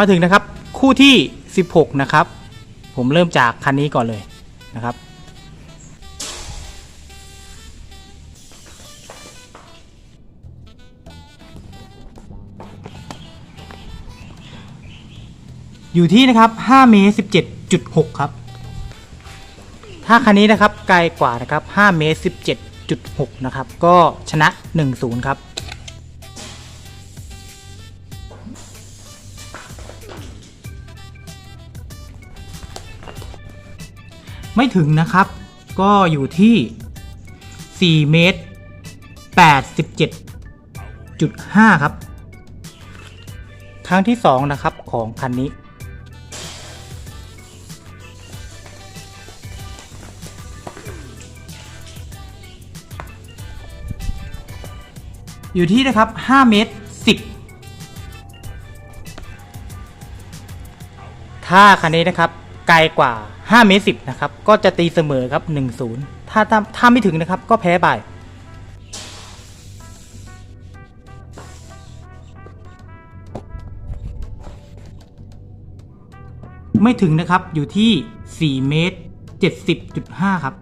มาถึงนะครับคู่ที่ 16 นะครับ ผมเริ่มจากคันนี้ก่อนเลยนะครับ อยู่ที่นะครับ5เมตร17.6 ครับ ถ้าคันนี้นะครับไกลกว่านะครับ5เมตร17.6 นะครับ ก็ชนะ 1-0 ครับ ไม่ถึงนะครับ ก็อยู่ที่ 4 เมตร 87.5 ครับ ครั้งที่ 2 นะครับของคันนี้อยู่ที่นะครับ 5 เมตร 10 ถ้าคันนี้นะครับ ไกลกว่า 5 เมตร10นะครับ ก็จะตีเสมอครับ 1-0 ถ้าถ้าถ้าไม่ถึงนะครับก็แพ้ไปไม่ถึงนะครับอยู่ที่ 4 เมตร 70.5 ครับ